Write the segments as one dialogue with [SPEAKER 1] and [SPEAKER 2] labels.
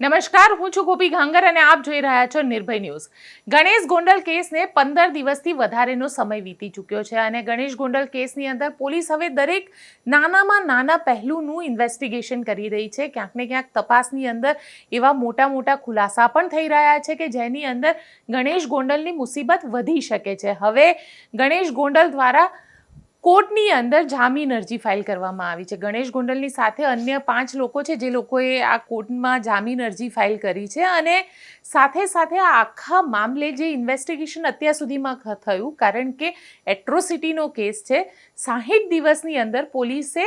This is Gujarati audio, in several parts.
[SPEAKER 1] નમસ્કાર, હું છું ગોપી ઘાંગર અને આપ જોઈ રહ્યા છો નિર્ભય ન્યૂઝ. ગણેશ ગોંડલ કેસને પંદર દિવસથી વધારેનો સમય વીતી ચૂક્યો છે અને ગણેશ ગોંડલ કેસની અંદર પોલીસ હવે દરેક નાનામાં નાના પહેલુંનું ઇન્વેસ્ટિગેશન કરી રહી છે. ક્યાંક ને ક્યાંક તપાસની અંદર એવા મોટા મોટા ખુલાસા પણ થઈ રહ્યા છે કે જેની અંદર ગણેશ ગોંડલની મુસીબત વધી શકે છે. હવે ગણેશ ગોંડલ દ્વારા કોર્ટની અંદર જામીન અરજી ફાઇલ કરવામાં આવી છે. ગણેશ ગોંડલની સાથે અન્ય પાંચ લોકો છે જે લોકોએ આ કોર્ટમાં જામીન અરજી ફાઇલ કરી છે અને સાથે સાથે આ આખા મામલે જે ઇન્વેસ્ટિગેશન અત્યાર સુધીમાં થયું, કારણ કે એટ્રોસિટીનો કેસ છે. સાહીઠ દિવસની અંદર પોલીસે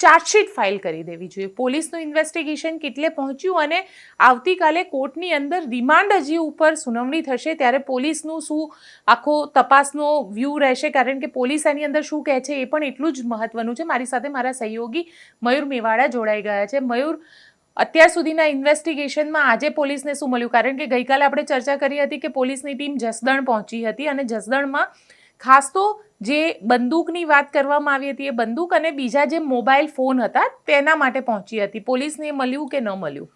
[SPEAKER 1] ચાર્જશીટ ફાઇલ કરી દેવી જોઈએ. પોલીસનું ઇન્વેસ્ટિગેશન કેટલે પહોંચ્યું અને આવતીકાલે કોર્ટની અંદર રિમાન્ડ અરજી ઉપર સુનાવણી થશે ત્યારે પોલીસનું શું આખો તપાસનો વ્યૂ રહેશે? કારણ કે પોલીસ એની અંદર શું કહે છે એ પણ એટલું જ મહત્વનું છે. મારી સાથે મારા સહયોગી મયુર મેવાડા જોડાઈ ગયા છે. મયુર, અત્યાર સુધીના ઇન્વેસ્ટિગેશનમાં આજે પોલીસને શું મળ્યું? કારણ કે ગઈકાલે આપણે ચર્ચા કરી હતી કે પોલીસની ટીમ જસદણ પહોંચી હતી અને જસદણમાં ખાસ તો જે બંદૂકની વાત કરવામાં આવી હતી એ બંદૂક અને બીજા જે મોબાઈલ ફોન હતા તેના માટે પહોંચી હતી. પોલીસને મળ્યું કે ન મળ્યું?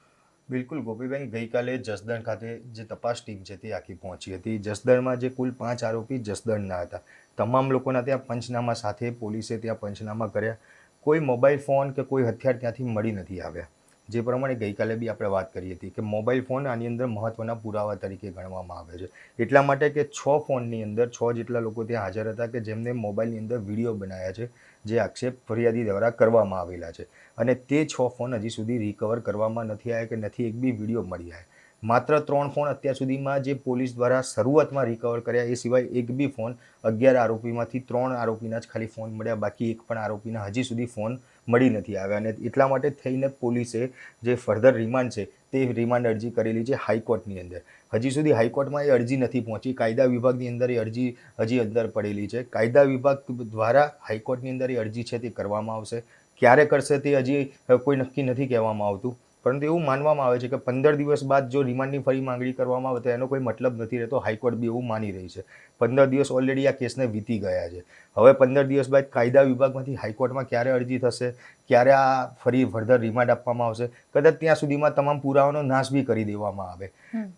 [SPEAKER 2] બિલકુલ, ગોપીબેન, ગઈકાલે જસદણ ખાતે જે તપાસ ટીમ છે તે આખી પહોંચી હતી. જસદણમાં જે કુલ પાંચ આરોપી જસદણના હતા. તમામ લોકોના ત્યાં પંચનામા સાથે પોલીસે ત્યાં પંચનામા કર્યા. કોઈ મોબાઈલ ફોન કે કોઈ હથિયાર ત્યાંથી મળી નથી આવ્યા. જે પ્રમાણે ગઈકાલે બી આપણે વાત કરી હતી કે મોબાઈલ ફોન આની અંદર મહત્ત્વના પુરાવા તરીકે ગણવામાં આવે છે. એટલા માટે કે છ ફોનની અંદર છ જેટલા લોકો ત્યાં હાજર હતા કે જેમને મોબાઈલની અંદર વીડિયો બનાવ્યા છે, જે આક્ષેપ ફરિયાદી દ્વારા કરવામાં આવેલા છે. અને તે છ ફોન હજી સુધી રિકવર કરવામાં નથી આવ્યા કે નથી એક બી વીડિયો મળી આવ્યા. માત્ર ત્રણ ફોન અત્યાર સુધીમાં જે પોલીસ દ્વારા શરૂઆતમાં રિકવર કર્યા, એ સિવાય એક બી ફોન અગિયાર આરોપીમાંથી ત્રણ આરોપીના જ ખાલી ફોન મળ્યા, બાકી એક પણ આરોપીના હજી સુધી ફોન મળી નથી આવ્યા અને એટલા માટે થઈને પોલીસે જે ફર્ધર રિમાન્ડ છે તે રિમાન્ડ અરજી કરેલી છે હાઈકોર્ટની અંદર. હજી સુધી હાઈકોર્ટમાં એ અરજી નથી પહોંચી. કાયદા વિભાગની અંદર એ અરજી હજી અંદર પડેલી છે. કાયદા વિભાગ દ્વારા હાઈકોર્ટની અંદર એ અરજી છે તે કરવામાં આવશે. ક્યારે કરશે તે હજી કોઈ નક્કી નથી કહેવામાં આવતું. પરંતુ એવું માનવામાં આવે છે કે પંદર દિવસ બાદ જો રિમાન્ડની ફરી માંગણી કરવામાં આવે તો એનો કોઈ મતલબ નથી રહેતો, હાઈકોર્ટ બી એવું માની રહી છે. પંદર દિવસ ઓલરેડી આ કેસને વીતી ગયા છે. હવે પંદર દિવસ બાદ કાયદા વિભાગમાંથી હાઈકોર્ટમાં ક્યારે અરજી થશે? ક્યારે આ ફરી ફર્ધર રિમાન્ડ આપવામાં આવશે. કદાચ ત્યાં સુધીમાં તમામ પુરાવાનો નાશ બી કરી દેવામાં આવે.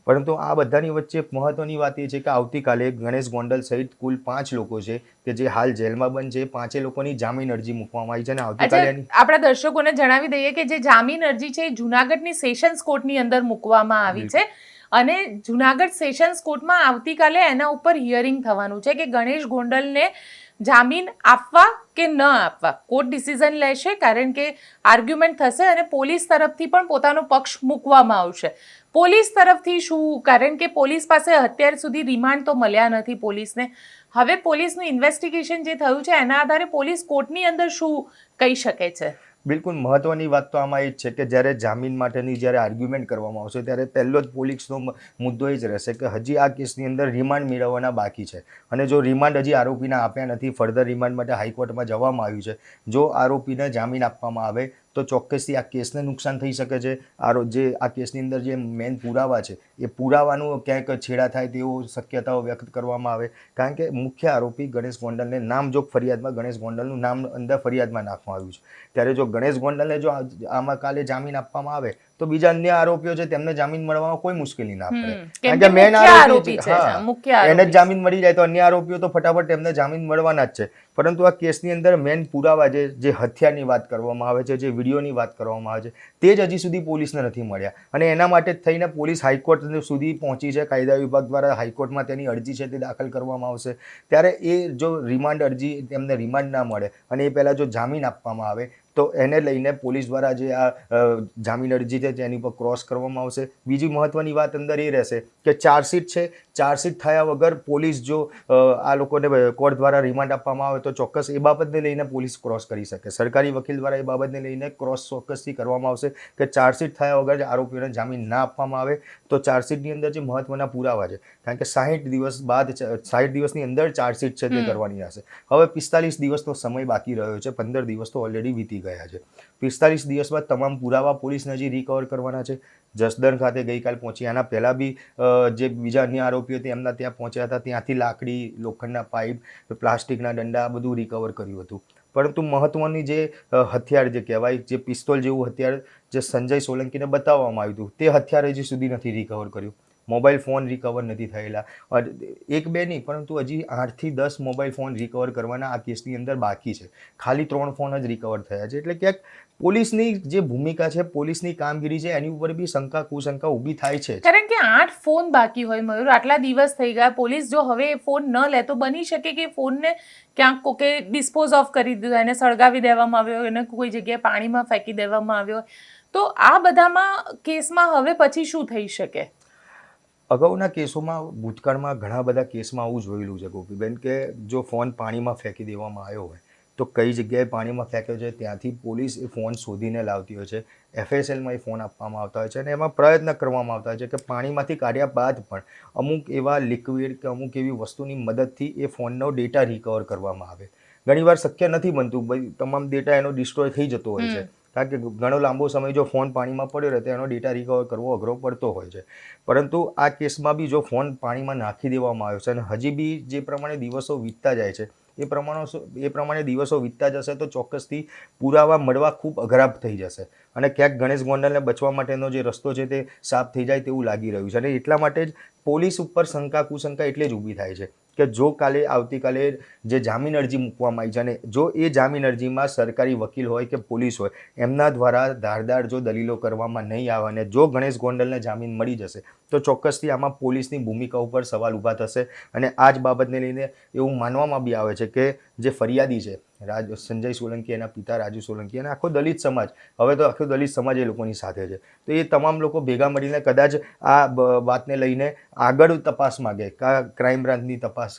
[SPEAKER 2] પરંતુ આ બધાની વચ્ચે મહત્વની વાત એ છે કે આવતીકાલે ગણેશ ગોંડલ સહિત કુલ પાંચ લોકો છે કે જે હાલ જેલમાં બંધ છે પાંચે લોકોની જામીન અરજી મૂકવામાં આવી છે અને આવતીકાલે
[SPEAKER 1] આપણા દર્શકોને જણાવી દઈએ કે જે જામીન અરજી છે એ જુનાગઢની સેશન્સ કોર્ટની અંદર મૂકવામાં આવી છે. અને જુનાગઢ સેશન્સ કોર્ટમાં આવતીકાલે એના ઉપર હિયરિંગ થવાનું છે કે ગણેશ ગોંડલને જામીન આપવા કે ન આપવા? કોર્ટ ડિસિઝન લેશે કારણ કે આર્ગ્યુમેન્ટ થશે અને પોલીસ તરફથી પણ પોતાનો પક્ષ મૂકવામાં આવશે. પોલીસ તરફથી શું? કારણ કે પોલીસ પાસે અત્યાર સુધી રિમાન્ડ તો મળ્યા નથી પોલીસને. હવે પોલીસનું ઇન્વેસ્ટિગેશન જે થયું છે, એના આધારે પોલીસ કોર્ટની અંદર શું કહી શકે છે?
[SPEAKER 2] બિલકુલ મહત્વની વાત તો આમાં એ જ છે કે જ્યારે જામીન માટેની જ્યારે આર્ગ્યુમેન્ટ કરવામાં આવશે, ત્યારે પહેલો જ પોલીસનો મુદ્દો એ જ રહેશે કે હજી આ કેસની અંદર રિમાન્ડ મેળવવાના બાકી છે. અને જો રિમાન્ડ હજી આરોપીના આપ્યા નથી ફર્ધર રિમાન્ડ માટે હાઈકોર્ટમાં જવામાં આવ્યું છે. જો આરોપીને જામીન આપવામાં આવે તો ચોક્કસથી આ કેસને નુકસાન થઈ શકે છે. આરો, જે આ કેસની અંદર જે મેન પુરાવા છે, એ પુરાવાનું ક્યાંક છેડા થાય તેવો શક્યતાઓ વ્યક્ત કરવામાં આવે. કારણ કે મુખ્ય આરોપી ગણેશ ગોંડલને નામજોગ ફરિયાદમાં, ગણેશ ગોંડલનું નામ અંદર ફરિયાદમાં નાખવામાં આવ્યું છે. ત્યારે જો ગણેશ ગોંડલને જો આ- આમાં કાલે જામીન આપવામાં આવે તો બીજા અન્ય આરોપીઓ છે તેમને જામીન મળવામાં કોઈ મુશ્કેલી ના પડે.
[SPEAKER 1] કારણ કે મેન
[SPEAKER 2] આરોપી હા, એને જ જામીન મળી જાય તો અન્ય આરોપીઓ તો ફટાફટ એમને જામીન મળવાના જ છે. પરંતુ આ કેસની અંદર મેન પુરાવા જે જે હથિયારની વાત કરવામાં આવે છે જે વિડીયોની વાત કરવામાં આવે છે તે જ હજી સુધી પોલીસને નથી મળ્યા. અને એના માટે થઈને પોલીસ હાઈકોર્ટ સુધી પહોંચી છે કાયદા વિભાગ દ્વારા હાઈકોર્ટમાં તેની અરજી છે તે દાખલ કરવામાં આવશે. ત્યારે એ જો રિમાન્ડ અરજી તેમને રિમાન્ડ ના મળે અને એ પહેલાં જો જામીન આપવામાં આવે તો એને લઈને પોલીસ દ્વારા જે આ જામીન અરજી છે તેની પર ક્રોસ કરવામાં આવશે. બીજી મહત્વની વાત અંદર એ રહેશે કે ચાર્જશીટ છે ચાર્જશીટ થયા વગર પોલીસ જો આ લોકોને કોર્ટ દ્વારા રિમાન્ડ આપવામાં આવે તો ચોક્કસ એ બાબતને લઈને પોલીસ ક્રોસ કરી શકે. સરકારી વકીલ દ્વારા એ બાબતને લઈને ક્રોસ ચોક્કસથી કરવામાં આવશે કે ચાર્જશીટ થયા વગર જ આરોપીઓને જામીન ના આપવામાં આવે તો ચાર્જશીટની અંદર જે મહત્વના પુરાવા છે કારણ કે સાહીઠ દિવસ બાદ સાહીઠ દિવસની અંદર ચાર્જશીટ છે તે કરવાની હશે. હવે પિસ્તાલીસ દિવસનો સમય બાકી રહ્યો છે પંદર દિવસ તો ઓલરેડી વીતી ગયા છે. પિસ્તાલીસ દિવસ બાદ તમામ પુરાવા પોલીસને હજી રિકવર કરવાના છે. જસદણ ખાતે ગઈકાલ પહોંચી. આના પહેલાં બી જે બીજા અન્ય આરોપીઓ હતા એમના ત્યાં પહોંચ્યા હતા. ત્યાંથી લાકડી, લોખંડના પાઇપ, પ્લાસ્ટિકના દંડા આ બધું રિકવર કર્યું હતું. પરંતુ મહત્વની જે હથિયાર જે કહેવાય, જે પિસ્તોલ જેવું હથિયાર જે સંજય સોલંકીને બતાવવામાં આવ્યું હતું, તે હથિયાર હજી સુધી નથી રિકવર કર્યું. મોબાઈલ ફોન રિકવર નથી થયેલા. એક બે નહીં, પરંતુ હજી આઠથી દસ મોબાઈલ ફોન રિકવર કરવાના આ કેસની અંદર બાકી છે. ખાલી ત્રણ ફોન જ રિકવર થયા છે. એટલે ક્યાંક પોલીસની જે ભૂમિકા છે પોલીસની કામગીરી છે એની ઉપર બી શંકા કુશંકા ઊભી થાય છે
[SPEAKER 1] કારણ કે આઠ ફોન બાકી હોય મયુર આટલા દિવસ થઈ ગયા. પોલીસ જો હવે એ ફોન ન લે તો બની શકે કે ફોનને ક્યાંક કોકે ડિસ્પોઝ ઓફ કરી દીધો એને સળગાવી દેવામાં આવ્યો એને કોઈ જગ્યાએ પાણીમાં ફેંકી દેવામાં આવ્યો તો આ બધામાં કેસમાં હવે પછી શું થઈ શકે?
[SPEAKER 2] અગાઉના કેસોમાં ભૂતકાળમાં ઘણા બધા કેસમાં આવું જોયેલું છે ગોપીબેન કે જો ફોન પાણીમાં ફેંકી દેવામાં આવ્યો હોય તો કઈ જગ્યાએ પાણીમાં ફેંક્યો છે? ત્યાંથી પોલીસ એ ફોન શોધીને લાવતી હોય છે. એફએસએલમાં એ ફોન આપવામાં આવતા હોય છે અને એમાં પ્રયત્ન કરવામાં આવતા હોય છે કે પાણીમાંથી કાઢ્યા બાદ પણ અમુક એવા લિક્વિડ કે અમુક એવી વસ્તુની મદદથી એ ફોનનો ડેટા રિકવર કરવામાં આવે. ઘણીવાર શક્ય નથી બનતું. તમામ ડેટા એનો ડિસ્ટ્રોય થઈ જતો હોય છે. કારણ કે ઘણો લાંબો સમય જો ફોન પાણીમાં પડ્યો રહે તો એનો ડેટા રિકવર કરવો અઘરો પડતો હોય છે. પરંતુ આ કેસમાં બી જો ફોન પાણીમાં નાખી દેવામાં આવ્યો છે અને હજી બી જે પ્રમાણે દિવસો વીતતા જાય છે એ પ્રમાણે એ પ્રમાણે દિવસો વીતતા જશે તો ચોક્કસથી પુરાવા મળવા ખૂબ અઘરાબ થઈ જશે. અને ક્યાંક ગણેશ ગોંડલને બચવા માટેનો જે રસ્તો છે તે સાફ થઈ જાય તેવું લાગી રહ્યું છે. અને એટલા માટે જ પોલીસ ઉપર શંકા કુશંકા એટલે જ ઊભી થાય છે. કે જો કાલે, આવતીકાલે જે જામીન અરજી મૂકવામાં આવી છે અને જો એ જામીન અરજીમાં સરકારી વકીલ હોય કે પોલીસ હોય, એમના દ્વારા ધારદાર જો દલીલો કરવામાં નહીં આવે અને જો ગણેશ ગોંડલને જામીન મળી જશે, તો ચોક્કસથી આમાં પોલીસની ભૂમિકા ઉપર સવાલ ઊભા થશે. અને આ જ બાબતને લઈને એવું માનવામાં બી આવે છે કે જે ફરિયાદી છે રાજ સંજય સોલંકી એના પિતા રાજુ સોલંકી અને આખો દલિત સમાજ. હવે તો આખો દલિત સમાજ એ લોકોની સાથે છે. તો એ તમામ લોકો ભેગા મળીને કદાચ આ વાતને લઈને આગળ તપાસ માગે કા ક્રાઇમ બ્રાન્ચની તપાસ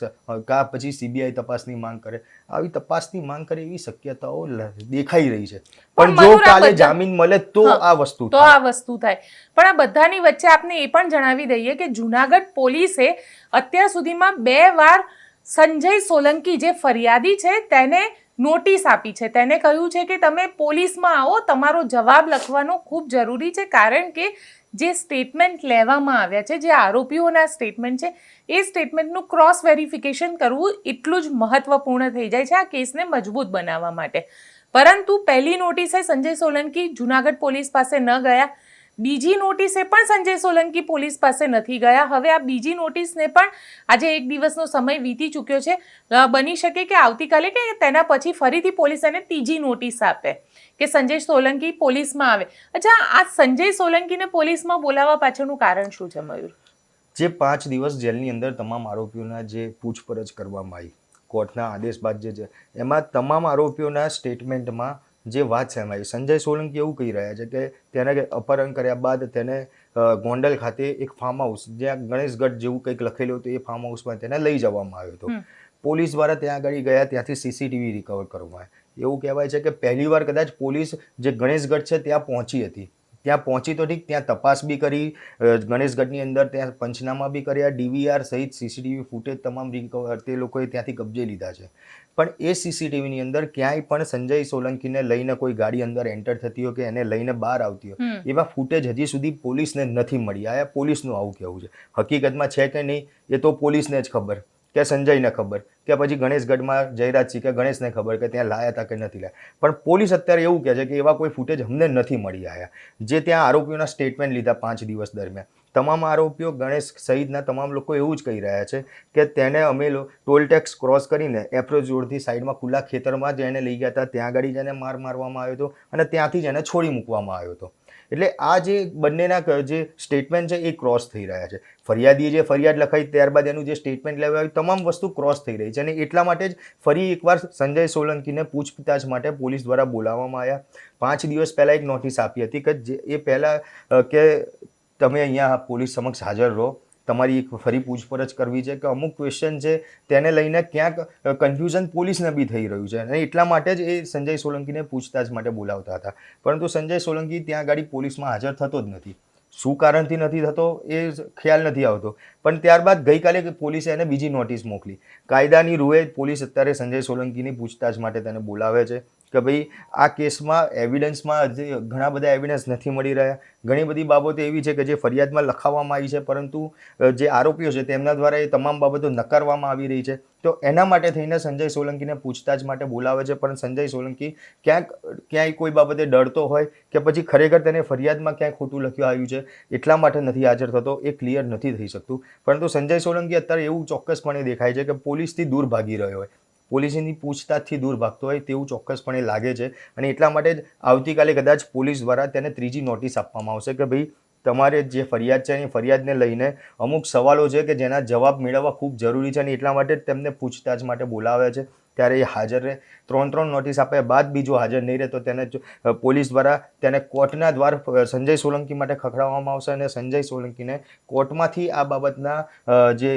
[SPEAKER 2] કા પછી સીબીઆઈ તપાસની માંગ કરે. આવી તપાસની માંગ કરે એવી શક્યતાઓ દેખાઈ રહી છે. પણ જો કાલે જામીન મળે તો આ વસ્તુ
[SPEAKER 1] તો આ વસ્તુ થાય. પણ આ બધાની વચ્ચે આપને એ પણ જણાવી દઈએ કે જુનાગઢ પોલીસે અત્યાર સુધીમાં બે વાર સંજય સોલંકી જે ફરિયાદી છે, તેને નોટિસ આપી છે. તેને કહ્યું છે કે તમે પોલીસમાં આવો, તમારો જવાબ લખવાનો ખૂબ જરૂરી છે, કારણ કે જે સ્ટેટમેન્ટ લેવામાં આવ્યા છે, જે આરોપીઓના સ્ટેટમેન્ટ છે, એ સ્ટેટમેન્ટનું ક્રોસ વેરિફિકેશન કરવું એટલું જ મહત્વપૂર્ણ થઈ જાય છે આ કેસને મજબૂત બનાવવા માટે. પરંતુ પહેલી નોટિસે સંજય સોલંકી જુનાગઢ પોલીસ પાસે ન ગયા. બીજી નોટિસે પણ સંજય સોલંકી પોલીસ પાસે નથી ગયા. હવે આ બીજી નોટિસને પણ આજે એક દિવસનો સમય વીતી ચૂક્યો છે. બની શકે કે આવતીકાલે કે તેના પછી ફરીથી પોલીસ એને ત્રીજી નોટિસ આપે કે સંજય સોલંકી પોલીસમાં આવે. અચ્છા, આ સંજય સોલંકીને પોલીસમાં બોલાવવા પાછળનું કારણ શું છે, મયુર?
[SPEAKER 2] જે પાંચ દિવસ જેલની અંદર તમામ આરોપીઓના જે પૂછપરછ કરવામાં આવી, કોર્ટના આદેશ બાદ જે છે, એમાં તમામ આરોપીઓના સ્ટેટમેન્ટમાં જે વાત છે એમાં સંજય સોલંકી એવું કહી રહ્યા છે કે તેને અપહરણ કર્યા બાદ તેને ગોંડલ ખાતે એક ફાર્મ હાઉસ જ્યાં ગણેશગઢ જેવું કંઈક લખેલું હતું એ ફાર્મ હાઉસમાં તેને લઈ જવામાં આવ્યો હતો. પોલીસ દ્વારા ત્યાં આગળ ગયા ત્યાંથી સીસીટીવી રિકવર કરવામાં એવું કહેવાય છે કે પહેલીવાર કદાચ પોલીસ જે ગણેશગઢ છે ત્યાં પહોંચી હતી. ત્યાં પહોંચી તો ઠીક ત્યાં તપાસ બી કરી ગણેશગઢની અંદર ત્યાં પંચનામા બી કર્યા ડીવીઆર સહિત સીસીટીવી ફૂટેજ તમામ રિકવર તે લોકોએ ત્યાંથી કબજે લીધા છે. પણ એ સીસીટીવીની અંદર ક્યાંય પણ સંજય સોલંકીને લઈને કોઈ ગાડી અંદર એન્ટર થતી હોય કે એને લઈને બહાર આવતી હોય એવા ફૂટેજ હજી સુધી પોલીસને નથી મળી. આ પોલીસનું આવું કહેવું છે. હકીકતમાં છે કે નહીં એ તો પોલીસને જ ખબર કે સંજયને ખબર કે પછી ગણેશગઢમાં જયરાજસિંહ કે ગણેશને ખબર કે ત્યાં લાયા હતા કે નથી લાયા. પણ પોલીસ અત્યારે એવું કહે છે કે એવા કોઈ ફૂટેજ અમને નથી મળી આવ્યા જે ત્યાં આરોપીઓના સ્ટેટમેન્ટ લીધા પાંચ દિવસ દરમિયાન. તમામ આરોપીઓ ગણેશ સહિતના તમામ લોકો એવું જ કહી રહ્યા છે કે તેને અમે ટોલ ટેક્સ ક્રોસ કરીને એપ્રોચ રોડથી સાઈડમાં ખુલ્લા ખેતરમાં જ એને લઈ ગયા હતા. ત્યાં આગળ જ એને માર મારવામાં આવ્યો હતો અને ત્યાંથી જ એને છોડી મૂકવામાં આવ્યો હતો. એટલે આ જે બંનેના જે સ્ટેટમેન્ટ છે એ ક્રોસ થઈ રહ્યા છે. ફરિયાદીએ જે ફરિયાદ લખાઈ ત્યારબાદ એનું જે સ્ટેટમેન્ટ લેવા આવ્યું તમામ વસ્તુ ક્રોસ થઈ રહી છે અને એટલા માટે જ ફરી એકવાર સંજય સોલંકીને પૂછતાછ માટે પોલીસ દ્વારા બોલાવવામાં આવ્યા. પાંચ દિવસ પહેલાં એક નોટિસ આપી હતી કે જે એ પહેલાં કે તમે અહીંયા પોલીસ સમક્ષ હાજર રહો. તમારી એક ફરી પૂછપરછ કરવી છે કે અમુક ક્વેશ્ચન છે તેને લઈને ક્યાંક કન્ફ્યુઝન પોલીસને બી થઈ રહ્યું છે. અને એટલા માટે જ એ સંજય સોલંકીને પૂછતાછ માટે બોલાવતા હતા. પરંતુ સંજય સોલંકી ત્યાં ગાડી પોલીસમાં હાજર થતો જ નથી. શું કારણથી નથી થતો એ ખ્યાલ નથી આવતો. પણ ત્યારબાદ ગઈકાલે પોલીસે એને બીજી નોટિસ મોકલી. કાયદાની રૂએ પોલીસ અત્યારે સંજય સોલંકીની પૂછતાછ માટે તેને બોલાવે છે. કે ભાઈ આ કેસમાં એવિડન્સમાં જે ઘણા બધા એવિડન્સ નથી મળી રહ્યા. ઘણી બધી બાબતો એવી છે કે જે ફરિયાદમાં લખાવવામાં આવી છે, પરંતુ જે આરોપીઓ છે તેમના દ્વારા એ તમામ બાબતો નકારવામાં આવી રહી છે. તો એના માટે થઈને સંજય સોલંકીને પૂછતાછ માટે બોલાવે છે, પણ સંજય સોલંકી ક્યાંક, ક્યાંય કોઈ બાબતે ડરતો હોય કે પછી ખરેખર તેને ફરિયાદમાં ક્યાંય ખોટું લખ્યું આવ્યું છે, એટલા માટે નથી હાજર થતો, એ ક્લિયર નથી થઈ શકતું. પરંતુ સંજય સોલંકી અત્યારે એવું ચોક્કસપણે દેખાય છે કે પોલીસથી દૂર ભાગી રહ્યો હોય. પોલીસની પૂછતાછથી દૂર ભાગતો હોય તેવું ચોક્કસપણે લાગે છે. અને એટલા માટે જ આવતીકાલે કદાચ પોલીસ દ્વારા તેને ત્રીજી નોટિસ આપવામાં આવશે કે ભાઈ, તમારે જે ફરિયાદ છે એ ફરિયાદને લઈને અમુક સવાલો છે કે જેના જવાબ મેળવવા ખૂબ જરૂરી છે અને એટલા માટે જ તેમને પૂછતાછ માટે બોલાવ્યા છે. ત્યારે એ હાજર રહે. ત્રણ ત્રણ નોટિસ આપ્યા બાદ બીજો હાજર નહીં રહે તો તેને પોલીસ દ્વારા તેને કોર્ટના દ્વાર સંજય સોલંકી માટે ખખડાવવામાં આવશે અને સંજય સોલંકીને કોર્ટમાંથી આ બાબતના જે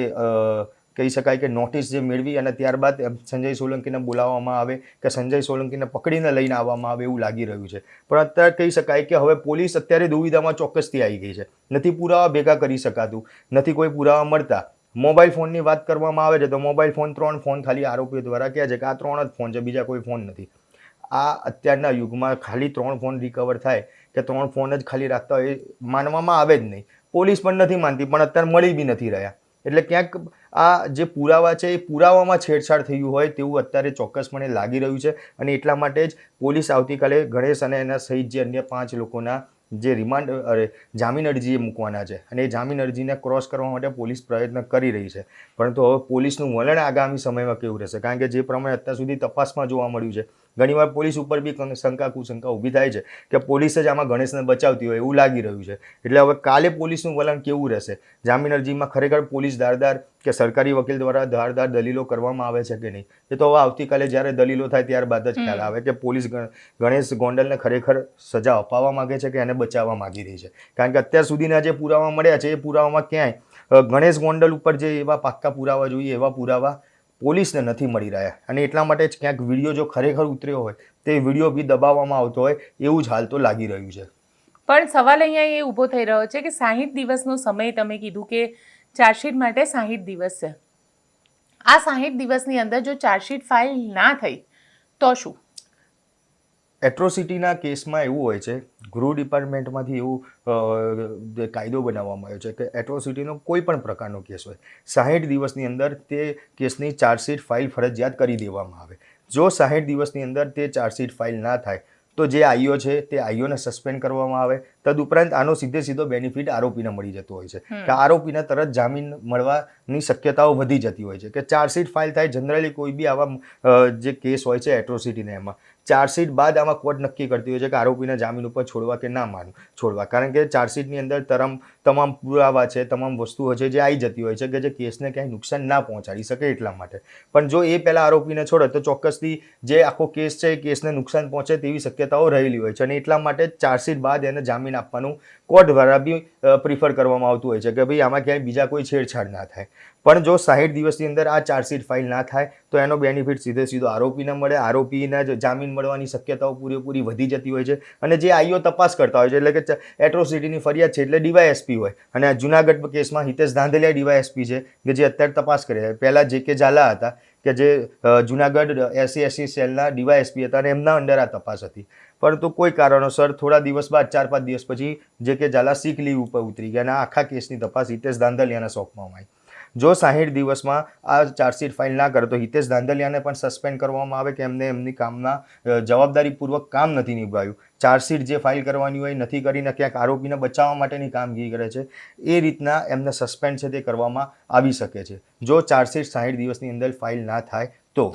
[SPEAKER 2] કહી શકાય કે નોટિસ જે મેળવી અને ત્યારબાદ સંજય સોલંકીને બોલાવવામાં આવે કે સંજય સોલંકીને પકડીને લઈને આવવામાં આવે એવું લાગી રહ્યું છે. પણ અત્યારે કહી શકાય કે હવે પોલીસ અત્યારે દુવિધામાં ચોક્કસથી આવી ગઈ છે. નથી પુરાવા ભેગા કરી શકાતું, નથી કોઈ પુરાવા મળતા. મોબાઈલ ફોનની વાત કરવામાં આવે છે તો મોબાઈલ ફોન ત્રણ ફોન ખાલી આરોપીઓ દ્વારા કહે છે કે આ ત્રણ જ ફોન છે, બીજા કોઈ ફોન નથી. આ અત્યારના યુગમાં ખાલી ત્રણ ફોન રિકવર થાય કે ત્રણ ફોન જ ખાલી રાખતા હોય માનવામાં આવે જ નહીં. પોલીસ પણ નથી માનતી, પણ અત્યારે મળી બી નથી રહ્યા. એટલે ક્યાંક આ જે પુરાવા છે, એ પુરાવામાં છેડછાડ થયું હોય તેવું અત્યારે ચોક્કસપણે લાગી રહ્યું છે અને એટલા માટે જ પોલીસ આવતીકાલે ગણેશ અને એના સહિત જે અન્ય પાંચ લોકોના જે રિમાન્ડ, અરે, જામીન અરજી મૂકવાના છે અને એ જામીન અરજીને ક્રોસ કરવા માટે પોલીસ પ્રયત્ન કરી રહી છે. પરંતુ હવે પોલીસનું વલણ આગામી સમયમાં કેવું રહેશે? કારણ કે જે પ્રમાણે અત્યાર સુધી તપાસમાં જોવા મળ્યું છે ઘણીવાર પોલીસ ઉપર બી શંકા કુશંકા ઊભી થાય છે કે પોલીસ જ આમાં ગણેશને બચાવતી હોય એવું લાગી રહ્યું છે. એટલે હવે કાલે પોલીસનું વલણ કેવું રહેશે? જામીન અરજીમાં ખરેખર પોલીસ ધારદાર કે સરકારી વકીલ દ્વારા ધારદાર દલીલો કરવામાં આવે છે કે નહીં? એ તો હવે આવતીકાલે જ્યારે દલીલો થાય ત્યારબાદ જ ખ્યાલ આવે કે પોલીસ ગણેશ ગોંડલને ખરેખર સજા અપાવવા માંગે છે કે એને બચાવવા માંગી રહી છે? કારણ કે અત્યાર સુધીના જે પુરાવા મળ્યા છે એ પુરાવામાં ક્યાંય ગણેશ ગોંડલ ઉપર જે એવા પાક્કા પુરાવા જોઈએ એવા પુરાવા પોલીસને નથી મળી રહ્યા. અને એટલા માટે જ ક્યાંક વીડિયો જો ખરેખર ઉતર્યો હોય, તે વીડિયો બી દબાવવામાં આવતો હોય, એવું જ હાલ તો લાગી રહ્યું છે.
[SPEAKER 1] પણ સવાલ અહીંયા એ ઊભો થઈ રહ્યો છે કે સાહીઠ દિવસનો સમય તમે કીધું કે ચાર્જશીટ માટે સાહીઠ દિવસ છે. આ સાહીઠ દિવસની અંદર જો ચાર્જશીટ ફાઇલ ના થઈ, તો શું?
[SPEAKER 2] એટ્રોસિટીના કેસમાં એવું હોય છે, ગૃહ ડિપાર્ટમેન્ટમાંથી એવું કાયદો બનાવવામાં આવ્યો છે કે એટ્રોસિટીનો કોઈ પણ પ્રકારનો કેસ હોય, સાહીઠ દિવસની અંદર તે કેસની ચાર્જશીટ ફાઇલ ફરજિયાત કરી દેવામાં આવે. જો સાહીઠ દિવસની અંદર તે ચાર્જશીટ ફાઇલ ના થાય, તો જે આઈઓ છે તે આઈઓને સસ્પેન્ડ કરવામાં આવે તદુપરાંત આનો સીધે સીધો બેનિફિટ આરોપીને મળી જતો હોય છે. કે આરોપીને તરત જામીન મળવાની શક્યતાઓ વધી જતી હોય છે. કે ચાર્જશીટ ફાઇલ થાય જનરલી કોઈ બી આવા જે કેસ હોય છે એટ્રોસિટીને એમાં ચાર્જશીટ બાદ આમાં કોર્ટ નક્કી કરતી હોય છે કે આરોપીને જામીન ઉપર છોડવા કે ના માન છોડવા. કારણ કે ચાર્જશીટની અંદર તરમ તમામ પુરાવા છે તમામ વસ્તુઓ છે જે આવી જતી હોય છે કે જે કેસને ક્યાંય નુકસાન ના પહોંચાડી શકે એટલા માટે. પણ જો એ પહેલાં આરોપીને છોડે તો ચોક્કસથી જે આખો કેસ છે એ કેસને નુકસાન પહોંચે તેવી શક્યતાઓ રહેલી હોય છે અને એટલા માટે ચાર્જશીટ બાદ એને જામીન આપવાનું કોર્ટ દ્વારા બી પ્રિફર કરવામાં આવતું હોય છે કે ભાઈ આમાં ક્યાંય બીજા કોઈ છેડછાડ ના થાય. પણ જો સાહીઠ દિવસની અંદર આ ચાર્જશીટ ફાઇલ ના થાય, તો એનો બેનિફિટ સીધે સીધો આરોપીને મળે. આરોપીને જામીન મળવાની શક્યતાઓ પૂરેપૂરી વધી જતી હોય છે. અને જે આઈઓ તપાસ કરતા હોય છે, એટલે કે એટ્રોસિટીની ફરિયાદ છે એટલે ડીવાયએસપી હોય. અને જુનાગઢ કેસમાં હિતેશ ધાંધલિયા ડીવાયએસપી છે, કે જે અત્યારે તપાસ કરે પહેલાં જે કે ઝાલા હતા કે જે જુનાગઢ એસી એસી સેલના ડીવાયએસપી હતા અને એમના અંડર આ તપાસ હતી. પરંતુ કોઈ કારણોસર થોડા દિવસ બાદ, ચાર પાંચ દિવસ પછી, જે કે ઝાલા સિક લીવ ઉપર ઉતરી ગયા અને આખા કેસની તપાસ હિતેશ દાંધલિયાના સોંપવામાં આવી જો સાહીઠ દિવસમાં આ ચાર્જશીટ ફાઇલ ના કરે તો હિતેશ ધાંધલિયાને પણ સસ્પેન્ડ કરવામાં આવે કે એમને એમની કામના જવાબદારીપૂર્વક કામ નથી નિભાવ્યું. ચાર્જશીટ જે ફાઇલ કરવાની હોય નથી કરીને ક્યાંક આરોપીને બચાવવા માટેની કામગીરી કરે છે. એ રીતના એમને સસ્પેન્ડ છે તે કરવામાં આવી શકે છે. જો ચાર્જશીટ સાહીઠ દિવસની અંદર ફાઇલ ના થાય
[SPEAKER 1] તો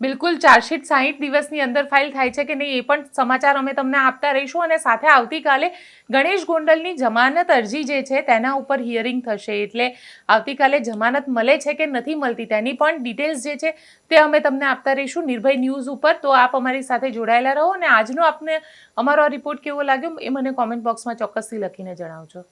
[SPEAKER 1] બિલકુલ, ચાર્જશીટ સાહીઠ દિવસની અંદર ફાઇલ થાય છે કે નહીં એ પણ સમાચાર અમે તમને આપતા રહીશું અને સાથે આવતીકાલે ગણેશ ગોંડલની જમાનત અરજી જે છે તેના ઉપર હિયરિંગ થશે. એટલે આવતીકાલે જમાનત મળે છે કે નથી મળતી તેની પણ ડિટેલ્સ જે છે તે અમે તમને આપતા રહીશું. નિર્ભય ન્યૂઝ ઉપર. તો આપ અમારી સાથે જોડાયેલા રહો અને આજનો આપને અમારો આ રિપોર્ટ કેવો લાગ્યો એ મને કોમેન્ટ બોક્સમાં ચોક્કસથી લખીને જણાવજો.